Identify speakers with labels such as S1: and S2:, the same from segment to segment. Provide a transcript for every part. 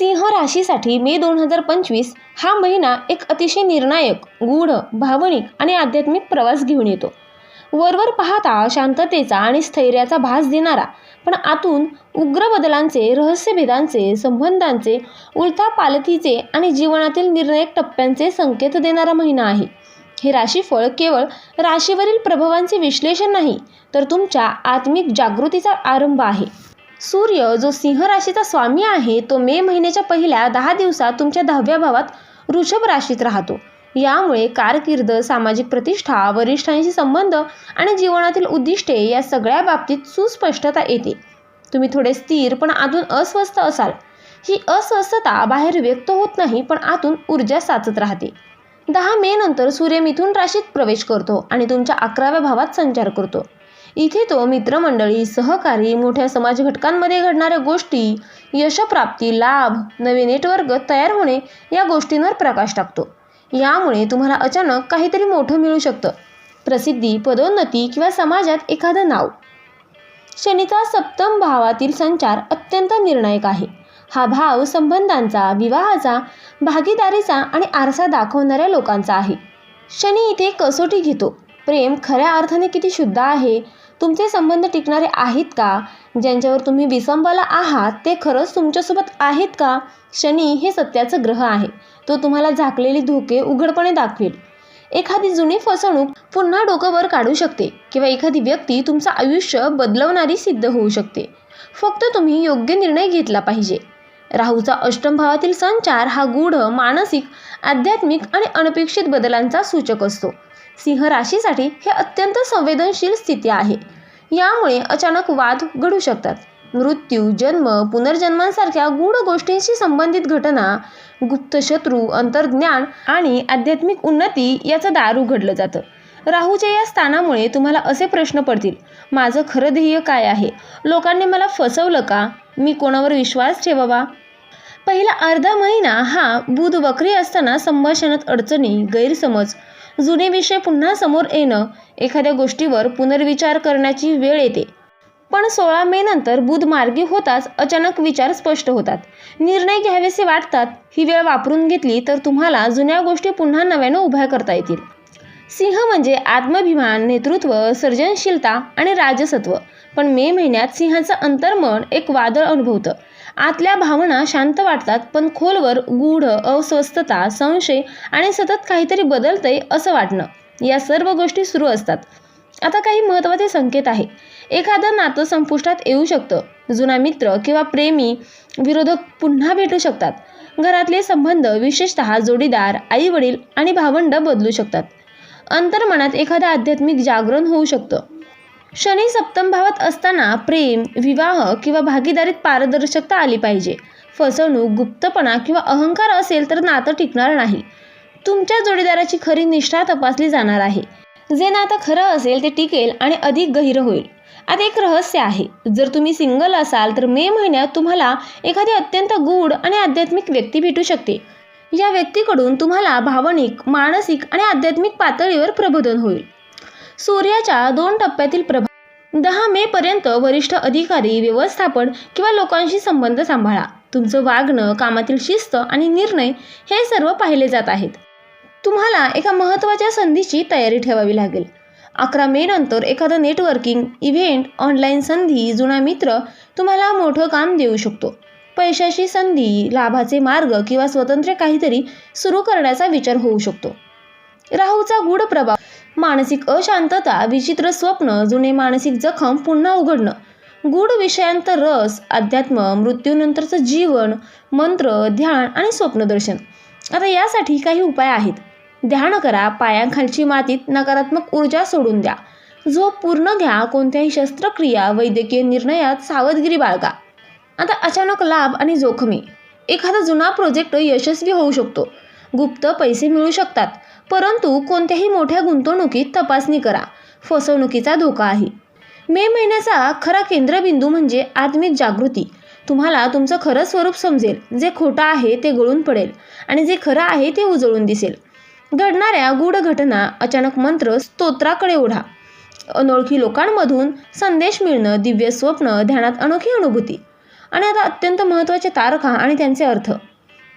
S1: सिंह राशीसाठी मे दोन हजार पंचवीस हा महिना एक अतिशय निर्णायक गूढ भावनिक आणि आध्यात्मिक प्रवास घेऊन येतो. वरवर पाहता शांततेचा आणि स्थैर्याचा भास देणारा पण आतून उग्र बदलांचे रहस्यभेदांचे संबंधांचे उलथा पालथीचे आणि जीवनातील निर्णायक टप्प्यांचे संकेत देणारा महिना आहे. हे राशीफळ केवळ राशीवरील प्रभावांचे विश्लेषण नाही तर तुमच्या आत्मिक जागृतीचा आरंभ आहे. सूर्य जो सिंह राशीचा स्वामी आहे तो मे महिन्याच्या पहिल्या दहा दिवसात तुमच्या दहाव्या भावात ऋषभ राशीत राहतो. यामुळे कारकीर्द सामाजिक प्रतिष्ठा वरिष्ठांशी संबंध आणि जीवनातील उद्दिष्टे या सगळ्या बाबतीत सुस्पष्टता येते. तुम्ही थोडे स्थिर पण आतून अस्वस्थ असाल. ही अस्वस्थता बाहेर व्यक्त होत नाही पण आतून ऊर्जा साचत राहते. दहा मे नंतर सूर्य मिथून राशीत प्रवेश करतो आणि तुमच्या अकराव्या भावात संचार करतो. इथे तो मित्रमंडळी सहकारी मोठ्या समाज घटकांमध्ये घडणाऱ्या गोष्टी यशप्राप्ती लाभ नवे नेटवर्क तयार होणे या गोष्टींवर प्रकाश टाकतो. यामुळे तुम्हाला अचानक काहीतरी मोठं मिळू शकतं. प्रसिद्धी पदोन्नती किंवा समाजात एखादं नाव. शनीचा सप्तम भावातील संचार अत्यंत निर्णायक आहे. हा भाव संबंधांचा विवाहाचा भागीदारीचा आणि आरसा दाखवणाऱ्या लोकांचा आहे. शनी इथे कसोटी घेतो. प्रेम खऱ्या अर्थाने किती शुद्ध आहे तुमचे संबंध टिकणारे आहेत का? ज्यांच्यावर तुम्ही विसंबाला आहात ते खरंच तुमच्यासोबत आहेत का? शनी हे सत्याचं ग्रह आहे. तो तुम्हाला झाकलेले धोके उघडपणे दाखवेल. एखादी जुनी फसवणूक पुन्हा डोकं वर काढू शकते किंवा एखादी व्यक्ती तुमचं आयुष्य बदलवणारी सिद्ध होऊ शकते. फक्त तुम्ही योग्य निर्णय घेतला पाहिजे. राहूचा अष्टम भावातील संचार हा गूढ मानसिक आध्यात्मिक आणि अनपेक्षित बदलांचा सूचक असतो. सिंह राशीसाठी हे अत्यंत संवेदनशील स्थिती आहे. यामुळे अचानक वाद घडू शकतात. मृत्यू जन्म पुनर्जन्मांसारख्या गूढ गोष्टींशी संबंधित घटना गुप्त शत्रू अंतर्ज्ञान आणि आध्यात्मिक उन्नती याचं दार उघडलं जातं. राहूच्या या स्थानामुळे तुम्हाला असे प्रश्न पडतील माझं खरं ध्येय काय आहे? लोकांनी मला फसवलं का? मी कोणावर विश्वास ठेवावा? पहिला अर्धा महिना हा बुध वक्री असताना संभाषणात अडचणी गैरसमज जुने विषय पुन्हा समोर येणं एखाद्या गोष्टीवर पुनर्विचार करण्याची वेळ येते. पण सोळा मे नंतर बुध मार्गी होताच अचानक विचार स्पष्ट होतात. निर्णय घ्यावेसे वाटतात ही वेळ वापरून घेतली तर तुम्हाला जुन्या गोष्टी पुन्हा नव्यानं उभ्या करता येतील. सिंह म्हणजे आत्मभिमान नेतृत्व सर्जनशीलता आणि राजसत्व. पण मे महिन्यात सिंहाचं अंतर्मन एक वादळ अनुभवतं. आतल्या भावना शांत वाटतात पण खोलवर गूढ अस्वस्थता संशय आणि सतत काहीतरी बदलतंय असं वाटणं. या सर्व गोष्टी सुरू असतात. आता काही महत्त्वाचे संकेत आहे. एखादं नातं संपुष्टात येऊ शकतं. जुना मित्र किंवा प्रेमी विरोधक पुन्हा भेटू शकतात. घरातले संबंध विशेषतः जोडीदार आई वडील आणि भावंड बदलू शकतात. अंतर्मनात एखादं आध्यात्मिक जागरण होऊ शकतं. शनी सप्तम भावात असताना प्रेम विवाह किंवा भागीदारीत पारदर्शकता आली पाहिजे. फसवणूक गुप्तपणा किंवा अहंकार असेल तर नातं टिकणार नाही. तुमच्या जोडीदाराची खरी निष्ठा तपासली जाणार आहे. जे नातं खरं असेल ते टिकेल आणि अधिक गहिर होईल. आता एक रहस्य आहे. जर तुम्ही सिंगल असाल तर मे महिन्यात तुम्हाला एखादी अत्यंत गूढ आणि आध्यात्मिक व्यक्ती भेटू शकते. या व्यक्तीकडून तुम्हाला भावनिक मानसिक आणि आध्यात्मिक पातळीवर प्रबोधन होईल. सूर्याच्या दोन टप्प्यातील प्रभाव. दहा मे पर्यंत वरिष्ठ अधिकारी व्यवस्थापन किंवा लोकांशी संबंध सांभाळा. तुमचं वागणं कामातील शिस्त आणि निर्णय हे सर्व पाहिले जात आहेत. तुम्हाला एका महत्त्वाच्या संधीची तयारी ठेवावी लागेल. अकरा मे नंतर एखादं नेटवर्किंग इव्हेंट ऑनलाईन संधी जुना मित्र तुम्हाला मोठं काम देऊ शकतो. पैशाची संधी लाभाचे मार्ग किंवा स्वतंत्र काहीतरी सुरू करण्याचा विचार होऊ शकतो. राहूचा गूढ प्रभाव मानसिक अशांतता विचित्र स्वप्न जुने मानसिक जखम पुन्हा उघडणं. गूढ विषयांत रस अध्यात्म मृत्यूनंतरचं जीवन मंत्र ध्यान आणि स्वप्नदर्शन आता यासाठी काही उपाय आहेत. ध्यान करा पायांखालची मातीत नकारात्मक ऊर्जा सोडून द्या. झोप पूर्ण घ्या कोणत्याही शस्त्रक्रिया वैद्यकीय निर्णयात सावधगिरी बाळगा. आता अचानक लाभ आणि जोखमी. एखादा जुना प्रोजेक्ट यशस्वी होऊ शकतो. गुप्त पैसे मिळू शकतात. परंतु कोणत्याही मोठ्या गुंतवणुकीत तपासणी करा. फसवणुकीचा धोका आहे. मे महिन्याचा खरा केंद्रबिंदू म्हणजे आत्मिक जागृती. तुम्हाला तुमचं खरं स्वरूप समजेल. जे खोटं आहे ते गळून पडेल आणि जे खरं आहे ते उजळून दिसेल. घडणाऱ्या गूढ घटना अचानक मंत्र स्तोत्राकडे ओढा. अनोळखी लोकांमधून संदेश मिळणं दिव्य स्वप्न ध्यानात अनोखी अनुभूती. आणि आता अत्यंत महत्त्वाचे तारखा आणि त्यांचे अर्थ.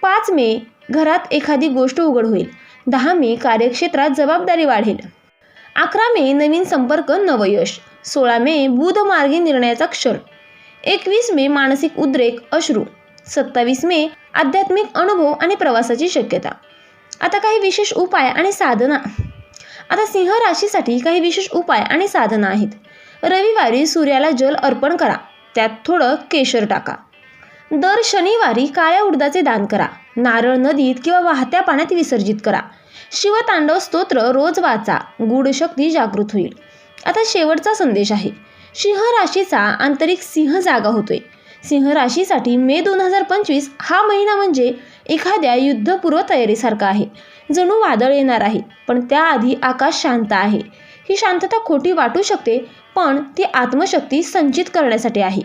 S1: पाच मे घरात एखादी गोष्ट उघड होईल. दहा मे कार्यक्षेत्रात जबाबदारी वाढेल. अकरा मे नवीन संपर्क नवयश सोळा मे बुधमार्गी निर्णयाचा क्षण. एकवीस मे मानसिक उद्रेक अश्रू. सत्तावीस मे आध्यात्मिक अनुभव आणि प्रवासाची शक्यता. आता काही विशेष उपाय आणि साधना. आता सिंह राशीसाठी काही विशेष उपाय आणि साधना आहेत. रविवारी सूर्याला जल अर्पण करा. त्यात थोडं केशर टाका. दर शनिवारी काळ्या उडदाचे दान करा. नारळ नदीत किंवा वाहत्या पाण्यात विसर्जित करा. शिवतांडव स्तोत्र रोज वाचा. गूढ शक्ती जागृत होईल. आता शेवटचा संदेश आहे. सिंह राशीचा आंतरिक सिंह जागा होतोय. सिंह राशीसाठी मे दोन हजार पंचवीस हा महिना म्हणजे एखाद्या युद्धपूर्व तयारीसारखा आहे. जणू वादळ येणार आहे पण त्याआधी आकाश शांत आहे. ही शांतता खोटी वाटू शकते पण ती आत्मशक्ती संचित करण्यासाठी आहे.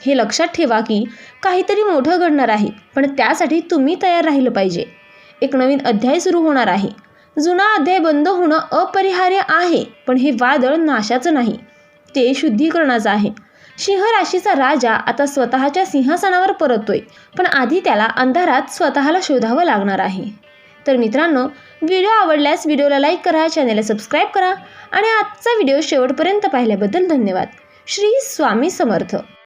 S1: हे लक्षात ठेवा की काहीतरी मोठं घडणार आहे पण त्यासाठी तुम्ही तयार राहिलं पाहिजे. एक नवीन अध्याय सुरू होणार आहे. जुना अध्याय बंद होणं अपरिहार्य आहे पण हे वादळ नाशाचं नाही. ते शुद्धीकरणाचं आहे. सिंह राशीचा राजा आता स्वतःच्या सिंहासनावर परततोय पण आधी त्याला अंधारात स्वतःला शोधावं लागणार आहे. तर मित्रांनो व्हिडिओ आवडल्यास व्हिडिओला लाईक करा चॅनलला सबस्क्राईब करा आणि आजचा व्हिडिओ शेवटपर्यंत पाहिल्याबद्दल धन्यवाद. श्री स्वामी समर्थ.